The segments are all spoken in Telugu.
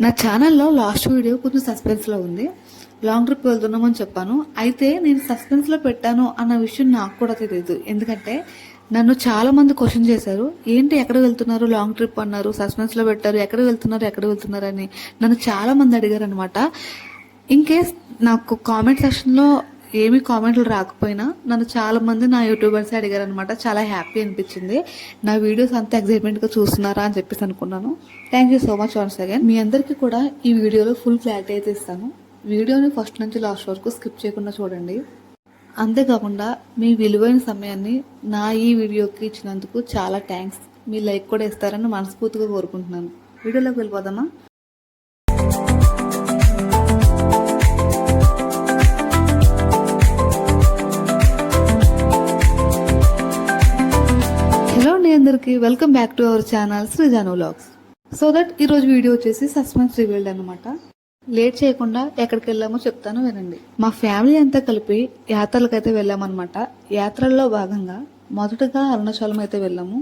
నా ఛానల్లో లాస్ట్ వీడియో కొంచెం సస్పెన్స్లో ఉంది. లాంగ్ ట్రిప్ వెళ్తున్నామని చెప్పాను. అయితే నేను సస్పెన్స్లో పెట్టాను అన్న విషయం నాకు కూడా తెలియదు. ఎందుకంటే నన్ను చాలా మంది క్వశ్చన్ చేశారు. ఏంటి ఎక్కడ వెళ్తున్నారు? లాంగ్ ట్రిప్ అన్నారు సస్పెన్స్లో పెట్టారు. ఎక్కడ వెళ్తున్నారు? ఎక్కడ వెళ్తున్నారు? అని నన్ను చాలా మంది అడిగారు అనమాట ఇన్ కేస్ నాకు కామెంట్ సెక్షన్లో ఏమి కామెంట్లు రాకపోయినా నన్ను చాలా మంది నా యూట్యూబర్స్ అడిగారు అనమాట చాలా హ్యాపీ అనిపించింది. నా వీడియోస్ అంత ఎక్సైట్మెంట్గా చూస్తున్నారా అని చెప్పేసి అనుకున్నాను. Thank you so much once again. మీ అందరికీ కూడా ఈ వీడియోలో ఫుల్ క్లారిటీ అయితే ఇస్తాను. వీడియోని ఫస్ట్ నుంచి లాస్ట్ వరకు స్కిప్ చేయకుండా చూడండి. అంతేకాకుండా మీ విలువైన సమయాన్ని నా ఈ వీడియోకి ఇచ్చినందుకు చాలా థ్యాంక్స్. మీ లైక్ కూడా ఇస్తారని మనస్ఫూర్తిగా కోరుకుంటున్నాను. వీడియోలోకి వెళ్ళిపోదామా? అందరికి welcome back to our channel శ్రీజాను vlogs. So that ఈరోజు వీడియో వచ్చేసి సస్పెన్స్ రివీల్డ్ అనమాట లేట్ చేయకుండా ఎక్కడికి వెళ్ళామో చెప్తాను వినండి. మా ఫ్యామిలీ అంతా కలిపి యాత్రలకైతే వెళ్ళామన్నమాట. యాత్రల్లో భాగంగా మొదటగా అరుణాచలం అయితే వెళ్ళాము.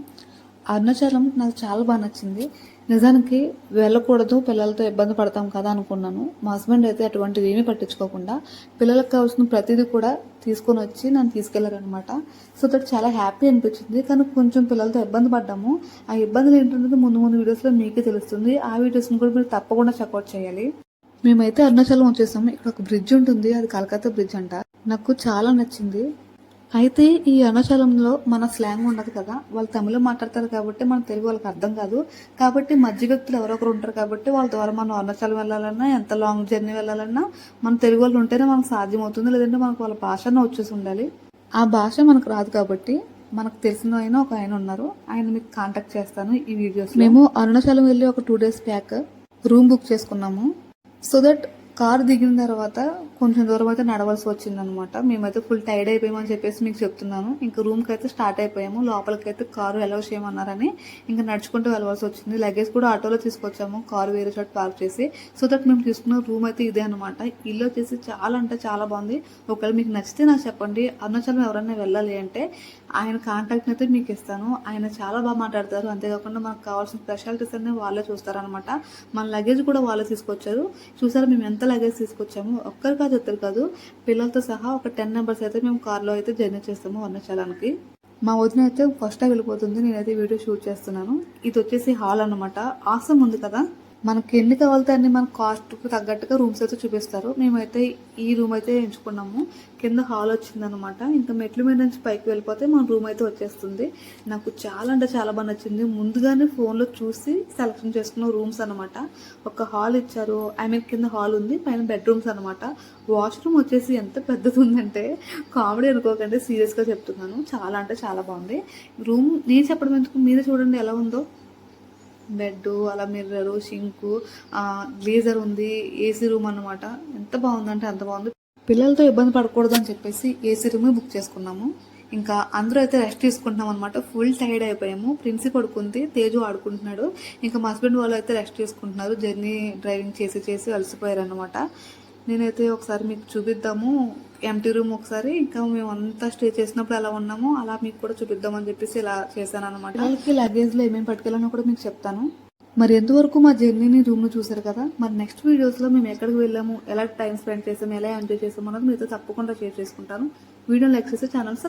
అరుణాచలం నాకు చాలా బాగా నచ్చింది. నిజానికి వెళ్ళకూడదు పిల్లలతో ఇబ్బంది పడతాం కదా అనుకున్నాను. మా హస్బెండ్ అయితే అటువంటివి ఏమీ పట్టించుకోకుండా పిల్లలకు కావాల్సిన ప్రతిదీ కూడా తీసుకొని వచ్చి నన్ను తీసుకెళ్ళారనమాట సో తోటి చాలా హ్యాపీ అనిపించింది. కానీ కొంచెం పిల్లలతో ఇబ్బంది పడ్డాము. ఆ ఇబ్బందులు ఏంటంటే ముందు ముందు వీడియోస్లో మీకే తెలుస్తుంది. ఆ వీడియోస్ని కూడా మీరు తప్పకుండా చెక్అవుట్ చేయాలి. మేమైతే అరుణాచలం వచ్చేసాము. ఇక్కడ ఒక బ్రిడ్జ్ ఉంటుంది. అది కలకత్తా బ్రిడ్జ్ అంట. నాకు చాలా నచ్చింది. అయితే ఈ అరుణాచలంలో మన స్లాంగ్ ఉండదు కదా. వాళ్ళు తమిళం మాట్లాడతారు కాబట్టి మన తెలుగు వాళ్ళకి అర్థం కాదు. కాబట్టి మధ్య వ్యక్తులు ఎవరో ఒకరు ఉంటారు కాబట్టి వాళ్ళ ద్వారా మనం అరుణాచలం వెళ్ళాలన్నా ఎంత లాంగ్ జర్నీ వెళ్ళాలన్నా మన తెలుగు వాళ్ళు ఉంటేనే మనకు సాధ్యమవుతుంది. లేదంటే మనకు వాళ్ళ భాషను వచ్చేసి ఉండాలి. ఆ భాష మనకు రాదు కాబట్టి మనకు తెలిసిన ఆయన ఒక ఆయన ఉన్నారు. ఆయన మీకు కాంటాక్ట్ చేస్తాను ఈ వీడియోస్ మేము అరుణాచలం వెళ్ళి ఒక two days back room book చేసుకున్నాము. సో దట్ కార్ దిగిన తర్వాత కొంచెం దూరం అయితే నడవలసి వచ్చిందనమాట. మేమైతే ఫుల్ టైర్డ్ అయిపోయామని చెప్పేసి మీకు చెప్తున్నాను. ఇంకా రూమ్కి అయితే స్టార్ట్ అయిపోయాము. లోపలికైతే కారు అలౌ చేయమన్నారని ఇంకా నడుచుకుంటూ వెళ్ళవలసి వచ్చింది. లగేజ్ కూడా ఆటోలో తీసుకొచ్చాము. కారు వేరే చోట పార్క్ చేసి. సో దట్ మేము తీసుకున్న రూమ్ అయితే ఇదే అనమాట. ఇల్లు వచ్చేసి చాలా అంటే చాలా బాగుంది. ఒకవేళ మీకు నచ్చితే నాకు చెప్పండి. అరుణాచలం ఎవరైనా వెళ్ళాలి అంటే ఆయన కాంటాక్ట్ని అయితే మీకు ఇస్తాను. ఆయన చాలా బాగా మాట్లాడతారు. అంతేకాకుండా మనకు కావాల్సిన స్పెషాలిటీస్ అన్ని వాళ్ళే చూస్తారనమాట. మన లగేజ్ కూడా వాళ్ళే తీసుకొచ్చారు. చూసారా మేము ఎంత లగేజ్ తీసుకొచ్చాము? ఒక్కరికి కాదు కాదు. పిల్లలతో సహా ఒక టెన్ మెంబర్స్ అయితే మేము కార్లో అయితే జర్నీ చేస్తాము అరుణాచలానికి. మా వదిన అయితే ఫస్ట్ వెళ్ళిపోతుంది. నేనైతే వీడియో షూట్ చేస్తున్నాను. ఇది వచ్చేసి హాల్ అన్నమాట. ఆసం ఉంది కదా? మనకి ఎన్ని కావాలితే అన్ని మన కాస్ట్కి తగ్గట్టుగా రూమ్స్ అయితే చూపిస్తారు. మేమైతే ఈ రూమ్ అయితే ఎంచుకున్నాము. కింద హాల్ వచ్చిందనమాట ఇంకా మెట్ల మీద నుంచి పైకి వెళ్ళిపోతే మన రూమ్ అయితే వచ్చేస్తుంది. నాకు చాలా అంటే చాలా బాగా నచ్చింది. ముందుగానే ఫోన్లో చూసి సెలెక్షన్ చేసుకున్న రూమ్స్ అనమాట ఒక హాల్ ఇచ్చారు. ఐ మీన్ కింద హాల్ ఉంది. పైన బెడ్రూమ్స్ అనమాట వాష్రూమ్ వచ్చేసి ఎంత పెద్దది ఉందంటే కామెడీ అనుకోకండి. సీరియస్గా చెప్తున్నాను. చాలా అంటే చాలా బాగుంది. రూమ్ నేను చెప్పడం ఎందుకు? మీరే చూడండి ఎలా ఉందో. బెడ్ అలా మిర్రరు షింకు గ్లీజర్ ఉంది ఏసీ రూమ్ అన్నమాట. ఎంత బాగుందంటే అంత బాగుంది. పిల్లలతో ఇబ్బంది పడకూడదు అని చెప్పేసి ఏసీ రూమే బుక్ చేసుకున్నాము. ఇంకా అందరూ అయితే రెస్ట్ తీసుకుంటున్నాం అనమాట ఫుల్ టైర్డ్ అయిపోయాము. ప్రిన్సి పడుకుంది తేజు ఆడుకుంటున్నాడు. ఇంకా మా హస్బెండ్ వాళ్ళు అయితే రెస్ట్ తీసుకుంటున్నారు. జర్నీ డ్రైవింగ్ చేసి చేసి అలసిపోయారు అనమాట నేనైతే ఒకసారి మీకు చూపిద్దాము. ఎంటీ రూమ్ ఒకసారి. ఇంకా మేము అంతా స్టే చేసినప్పుడు ఎలా ఉన్నామో అలా మీకు కూడా చూపిద్దామని చెప్పేసి ఇలా చేశాను అనమాట వాళ్ళకి లగేజ్లో ఏమేమి పట్టుకెళ్ళానో కూడా మీకు చెప్తాను. మరి ఎంతవరకు మా జర్నీని రూమ్లో చూసారు కదా మరి నెక్స్ట్ వీడియోస్లో మేము ఎక్కడికి వెళ్ళాము ఎలా టైం స్పెండ్ చేసాము ఎలా ఎంజాయ్ చేసాము అన్నది మీతో తప్పకుండా షేర్ చేసుకుంటాను. వీడియో లైక్ చేస్తే ఛానల్